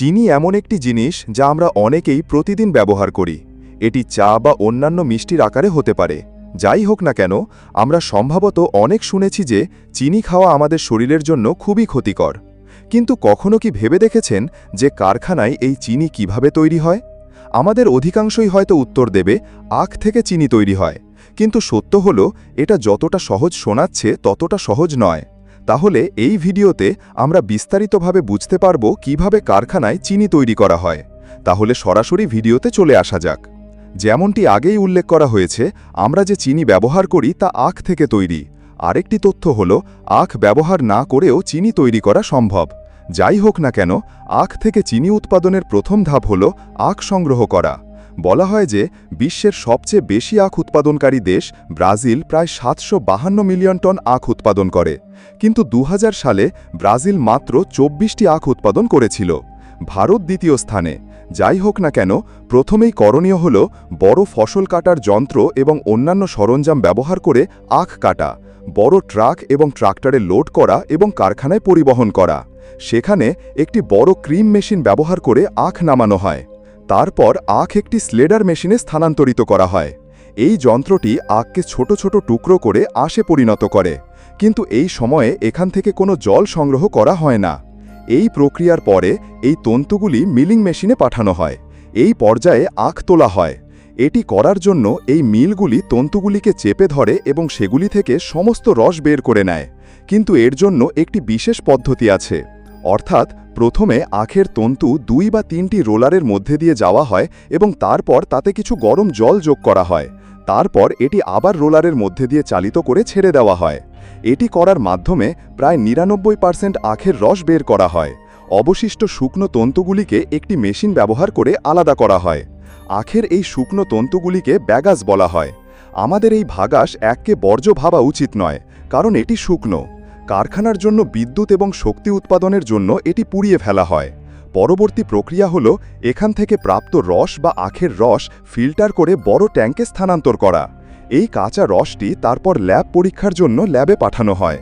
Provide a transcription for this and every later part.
চিনি এমন একটি জিনিস যা আমরা অনেকেই প্রতিদিন ব্যবহার করি। এটি চা বা অন্যান্য মিষ্টির আকারে হতে পারে। যাই হোক না কেন, আমরা সম্ভবত অনেক শুনেছি যে চিনি খাওয়া আমাদের শরীরের জন্য খুবই ক্ষতিকর। কিন্তু কখনো কি ভেবে দেখেছেন যে কারখানায় এই চিনি কীভাবে তৈরি হয়? আমাদের অধিকাংশই হয়তো উত্তর দেবে, আখ থেকে চিনি তৈরি হয়। কিন্তু সত্য হল, এটা যতটা সহজ শোনাচ্ছে ততটা সহজ নয়। তাহলে এই ভিডিওতে আমরা বিস্তারিতভাবে বুঝতে পারব কীভাবে কারখানায় চিনি তৈরি করা হয়। তাহলে সরাসরি ভিডিওতে চলে আসা যাক। যেমনটি আগেই উল্লেখ করা হয়েছে, আমরা যে চিনি ব্যবহার করি তা আখ থেকে তৈরি। আরেকটি তথ্য হল, আখ ব্যবহার না করেও চিনি তৈরি করা সম্ভব। যাই হোক না কেন, আখ থেকে চিনি উৎপাদনের প্রথম ধাপ হল আখ সংগ্রহ করা। বলা হয় যে, বিশ্বের সবচেয়ে বেশি আখ উৎপাদনকারী দেশ ব্রাজিল প্রায় সাতশো মিলিয়ন টন আখ উৎপাদন করে। কিন্তু দু হাজার সালে ব্রাজিল মাত্র চব্বিশটি আখ উৎপাদন করেছিল। ভারত দ্বিতীয় স্থানে। যাই হোক না কেন, প্রথমেই করণীয় হল বড় ফসল কাটার যন্ত্র এবং অন্যান্য সরঞ্জাম ব্যবহার করে আখ কাটা, বড় ট্রাক এবং ট্রাক্টরে লোড করা এবং কারখানায় পরিবহন করা। সেখানে একটি বড় ক্রিম মেশিন ব্যবহার করে আখ নামানো হয়। তারপর আখ একটি স্লেডার মেশিনে স্থানান্তরিত করা হয়। এই যন্ত্রটি আখকে ছোট ছোট টুকরো করে আশে পরিণত করে। কিন্তু এই সময়ে এখান থেকে কোনো জল সংগ্রহ করা হয় না। এই প্রক্রিয়ার পরে এই তন্তুগুলি মিলিং মেশিনে পাঠানো হয়। এই পর্যায়ে আখ তোলা হয়। এটি করার জন্য এই মিলগুলি তন্তুগুলিকে চেপে ধরে এবং সেগুলি থেকে সমস্ত রস বের করে নেয়। কিন্তু এর জন্য একটি বিশেষ পদ্ধতি আছে। অর্থাৎ প্রথমে আখের তন্তু দুই বা তিনটি রোলারের মধ্যে দিয়ে যাওয়া হয় এবং তারপর তাতে কিছু গরম জল যোগ করা হয়। তারপর এটি আবার রোলারের মধ্যে দিয়ে চালিত করে ছেড়ে দেওয়া হয়। এটি করার মাধ্যমে প্রায় নিরানব্বই পার্সেন্ট আখের রস বের করা হয়। অবশিষ্ট শুকনো তন্তুগুলিকে একটি মেশিন ব্যবহার করে আলাদা করা হয়। আখের এই শুকনো তন্তুগুলিকে ব্যাগাস বলা হয়। আমাদের এই ভাগাস এককে বর্জ্য ভাবা উচিত নয়, কারণ এটি শুকনো। কারখানার জন্য বিদ্যুৎ এবং শক্তি উৎপাদনের জন্য এটি পুড়িয়ে ফেলা হয়। পরবর্তী প্রক্রিয়া হল এখান থেকে প্রাপ্ত রস বা আখের রস ফিল্টার করে বড় ট্যাঙ্কে স্থানান্তর করা। এই কাঁচা রসটি তারপর ল্যাব পরীক্ষার জন্য ল্যাবে পাঠানো হয়।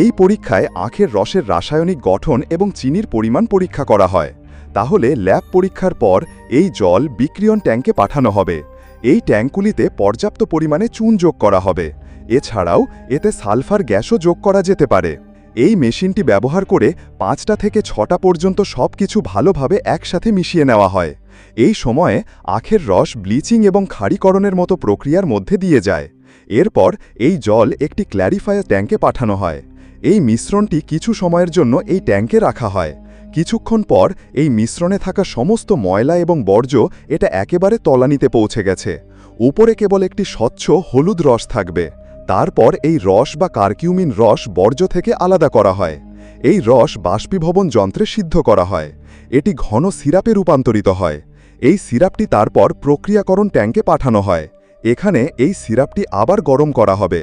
এই পরীক্ষায় আখের রসের রাসায়নিক গঠন এবং চিনির পরিমাণ পরীক্ষা করা হয়। তাহলে ল্যাব পরীক্ষার পর এই জল বিক্রিয়ন ট্যাঙ্কে পাঠানো হবে। এই ট্যাঙ্কগুলিতে পর্যাপ্ত পরিমাণে চুন যোগ করা হবে। এছাড়াও, এতে সালফার গ্যাসও যোগ করা যেতে পারে। এই মেশিনটি ব্যবহার করে পাঁচটা থেকে ছটা পর্যন্ত সব কিছু ভালোভাবে একসাথে মিশিয়ে নেওয়া হয়। এই সময়ে আখের রস ব্লিচিং এবং ক্ষারীকরণের মতো প্রক্রিয়ার মধ্যে দিয়ে যায়। এরপর এই জল একটি ক্ল্যারিফায়ার ট্যাঙ্কে পাঠানো হয়। এই মিশ্রণটি কিছু সময়ের জন্য এই ট্যাঙ্কে রাখা হয়। কিছুক্ষণ পর এই মিশ্রণে থাকা সমস্ত ময়লা এবং বর্জ্য এটা একেবারে তলানিতে পৌঁছে গেছে। উপরে কেবল একটি স্বচ্ছ হলুদ রস থাকবে। তারপর এই রস বা কার্কিউমিন রস বর্জ্য থেকে আলাদা করা হয়। এই রস বাষ্পীভবন যন্ত্রে সিদ্ধ করা হয়। এটি ঘন সিরাপে রূপান্তরিত হয়। এই সিরাপটি তারপর প্রক্রিয়াকরণ ট্যাঙ্কে পাঠানো হয়। এখানে এই সিরাপটি আবার গরম করা হবে।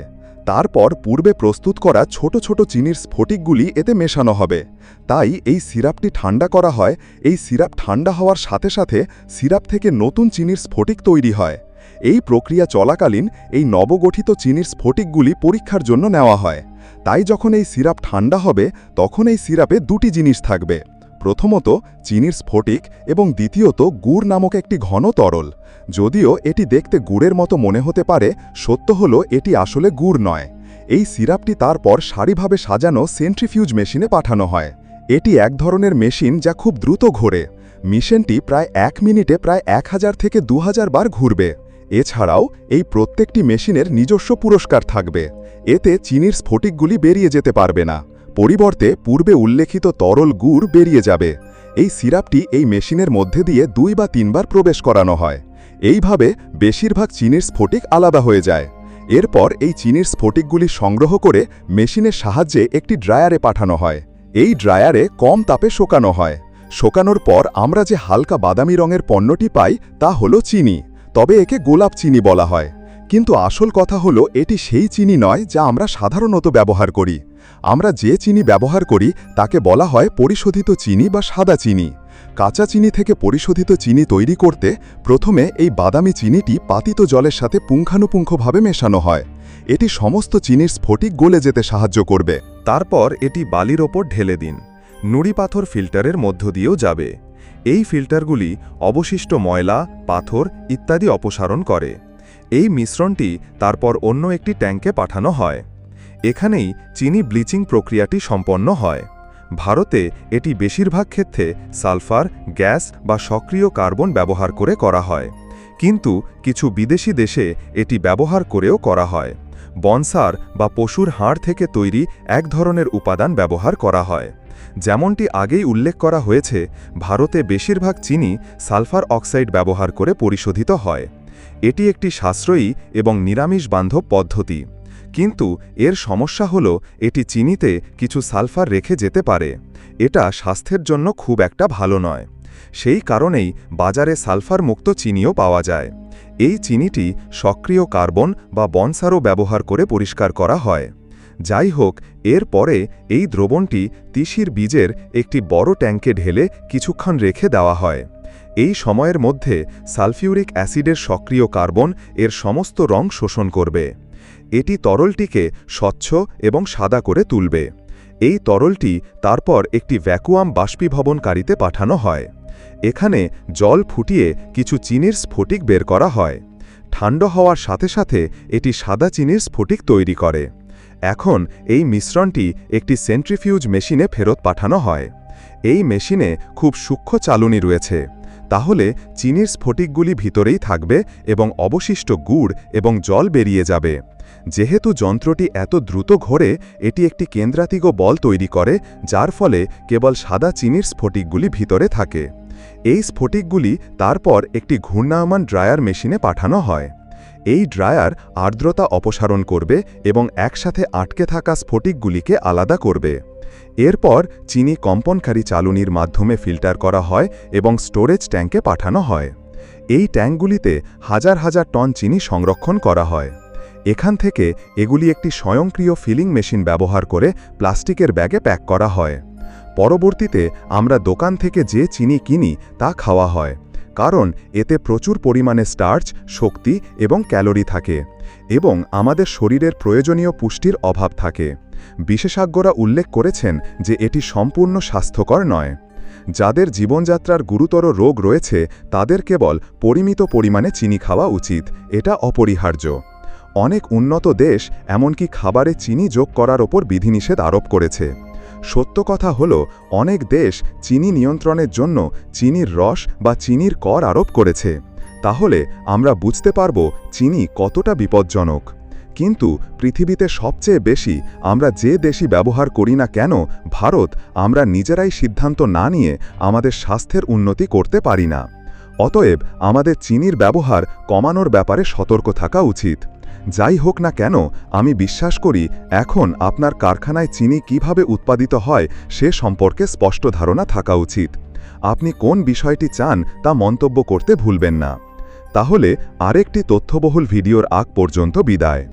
তারপর পূর্বে প্রস্তুত করা ছোট ছোট চিনির স্ফটিকগুলি এতে মেশানো হবে। তাই এই সিরাপটি ঠান্ডা করা হয়। এই সিরাপ ঠান্ডা হওয়ার সাথে সাথে সিরাপ থেকে নতুন চিনির স্ফটিক তৈরি হয়। এই প্রক্রিয়া চলাকালীন এই নবগঠিত চিনির স্ফটিকগুলি পরীক্ষার জন্য নেওয়া হয়। তাই যখন এই সিরাপ ঠান্ডা হবে, তখন এই সিরাপে দুটি জিনিস থাকবে। প্রথমত, চিনির স্ফটিক এবং দ্বিতীয়ত, গুড় নামক একটি ঘন তরল। যদিও এটি দেখতে গুড়ের মতো মনে হতে পারে, সত্য হল এটি আসলে গুড় নয়। এই সিরাপটি তারপর সারিভাবে সাজানো সেন্ট্রিফিউজ মেশিনে পাঠানো হয়। এটি এক ধরনের মেশিন যা খুব দ্রুত ঘোরে। মিশনটি প্রায় এক মিনিটে প্রায় এক হাজার থেকে দু হাজার বার ঘুরবে। এছাড়াও এই প্রত্যেকটি মেশিনের নিজস্ব পুরস্কার থাকবে। এতে চিনির স্ফটিকগুলি বেরিয়ে যেতে পারবে না। পরিবর্তে পূর্বে উল্লেখিত তরল গুড় বেরিয়ে যাবে। এই সিরাপটি এই মেশিনের মধ্যে দিয়ে দুই বা তিনবার প্রবেশ করানো হয়। এইভাবে বেশিরভাগ চিনির স্ফটিক আলাদা হয়ে যায়। এরপর এই চিনির স্ফটিকগুলি সংগ্রহ করে মেশিনের সাহায্যে একটি ড্রায়ারে পাঠানো হয়। এই ড্রায়ারে কম তাপে শোকানো হয়। শোকানোর পর আমরা যে হালকা বাদামি রঙের পণ্যটি পাই তা হলো চিনি। তবে একে গোলাপ চিনি বলা হয়। কিন্তু আসল কথা হলো, এটি সেই চিনি নয় যা আমরা সাধারণত ব্যবহার করি। আমরা যে চিনি ব্যবহার করি, তাকে বলা হয় পরিশোধিত চিনি বা সাদা চিনি। কাঁচা চিনি থেকে পরিশোধিত চিনি তৈরি করতে প্রথমে এই বাদামি চিনিটি পাতিত জলের সাথে পুঙ্খানুপুঙ্খভাবে মেশানো হয়। এটি সমস্ত চিনির স্ফটিক গলে যেতে সাহায্য করবে। তারপর এটি বালির ওপর ঢেলে দিন। নুড়ি পাথর ফিল্টারের মধ্য দিয়েও যাবে। এই ফিল্টারগুলি অবশিষ্ট ময়লা, পাথর ইত্যাদি অপসারণ করে। এই মিশ্রণটি তারপর অন্য একটি ট্যাঙ্কে পাঠানো হয়। এখানেই চিনি ব্লিচিং প্রক্রিয়াটি সম্পন্ন হয়। ভারতে এটি বেশিরভাগ ক্ষেত্রে সালফার, গ্যাস বা সক্রিয় কার্বন ব্যবহার করে করা হয়। কিন্তু কিছু বিদেশি দেশে এটি ব্যবহার করেও করা হয়। বনসার বা পশুর হাড় থেকে তৈরি এক ধরনের উপাদান ব্যবহার করা হয়। যেমনটি আগেই উল্লেখ করা হয়েছে, ভারতে বেশিরভাগ চিনি সালফার অক্সাইড ব্যবহার করে পরিশোধিত হয়। এটি একটি সাশ্রয়ী এবং নিরামিষ বান্ধব পদ্ধতি। কিন্তু এর সমস্যা হল, এটি চিনিতে কিছু সালফার রেখে যেতে পারে। এটা স্বাস্থ্যের জন্য খুব একটা ভালো নয়। সেই কারণেই বাজারে সালফার মুক্ত চিনিও পাওয়া যায়। এই চিনিটি সক্রিয় কার্বন বা বনসারও ব্যবহার করে পরিষ্কার করা হয়। যাই হোক এর পরে এই দ্রবণটি তিসির বীজের একটি বড় ট্যাঙ্কে ঢেলে কিছুক্ষণ রেখে দেওয়া হয়। এই সময়ের মধ্যে সালফিউরিক অ্যাসিডের সক্রিয় কার্বন এর সমস্ত রং শোষণ করবে। এটি তরলটিকে স্বচ্ছ এবং সাদা করে তুলবে। এই তরলটি তারপর একটি ভ্যাকুয়াম বাষ্পীভবনকারীতে পাঠানো হয়। এখানে জল ফুটিয়ে কিছু চিনির স্ফটিক বের করা হয়। ঠান্ডা হওয়ার সাথে সাথে এটি সাদা চিনির স্ফটিক তৈরি করে। এখন এই মিশ্রণটি একটি সেন্ট্রিফিউজ মেশিনে ফেরত পাঠানো হয়। এই মেশিনে খুব সূক্ষ্ম চালুনি রয়েছে। তাহলে চিনির স্ফটিকগুলি ভিতরেই থাকবে এবং অবশিষ্ট গুড় এবং জল বেরিয়ে যাবে। যেহেতু যন্ত্রটি এত দ্রুত ঘোরে, এটি একটি কেন্দ্রাতিগ বল তৈরি করে, যার ফলে কেবল সাদা চিনির স্ফটিকগুলি ভিতরে থাকে। এই স্ফটিকগুলি তারপর একটি ঘূর্ণায়মান ড্রায়ার মেশিনে পাঠানো হয়। এই ড্রায়ার আর্দ্রতা অপসারণ করবে এবং একসাথে আটকে থাকা স্ফটিকগুলিকে আলাদা করবে। এরপর চিনি কম্পনকারী চালুনির মাধ্যমে ফিল্টার করা হয় এবং স্টোরেজ ট্যাঙ্কে পাঠানো হয়। এই ট্যাঙ্কগুলিতে হাজার হাজার টন চিনি সংরক্ষণ করা হয়। এখান থেকে এগুলি একটি স্বয়ংক্রিয় ফিলিং মেশিন ব্যবহার করে প্লাস্টিকের ব্যাগে প্যাক করা হয়। পরবর্তীতে আমরা দোকান থেকে যে চিনি কিনি তা খাওয়া হয়। কারণ এতে প্রচুর পরিমাণে স্টার্চ শক্তি এবং ক্যালোরি থাকে এবং আমাদের শরীরের প্রয়োজনীয় পুষ্টির অভাব থাকে। বিশেষজ্ঞরা উল্লেখ করেছেন যে এটি সম্পূর্ণ স্বাস্থ্যকর নয়। যাদের জীবনযাত্রার গুরুতর রোগ রয়েছে, তাদের কেবল পরিমিত পরিমাণে চিনি খাওয়া উচিত, এটা অপরিহার্য। অনেক উন্নত দেশ এমনকি খাবারে চিনি যোগ করার ওপর বিধিনিষেধ আরোপ করেছে। সত্য কথা হল, অনেক দেশ চিনি নিয়ন্ত্রণের জন্য চিনির রস বা চিনির কর আরোপ করেছে। তাহলে আমরা বুঝতে পারব চিনি কতটা বিপজ্জনক। কিন্তু পৃথিবীতে সবচেয়ে বেশি আমরা যে দেশই ব্যবহার করি না কেন, ভারত আমরা নিজেরাই সিদ্ধান্ত না নিয়ে আমাদের স্বাস্থ্যের উন্নতি করতে পারি না। অতএব আমাদের চিনির ব্যবহার কমানোর ব্যাপারে সতর্ক থাকা উচিত। যাই হোক না কেন, আমি বিশ্বাস করি এখন আপনার কারখানায় চিনি কীভাবে উৎপাদিত হয় সে সম্পর্কে স্পষ্ট ধারণা থাকা উচিত। আপনি কোন বিষয়টি চান তা মন্তব্য করতে ভুলবেন না। তাহলে আরেকটি তথ্যবহুল ভিডিওর আগ পর্যন্ত বিদায়।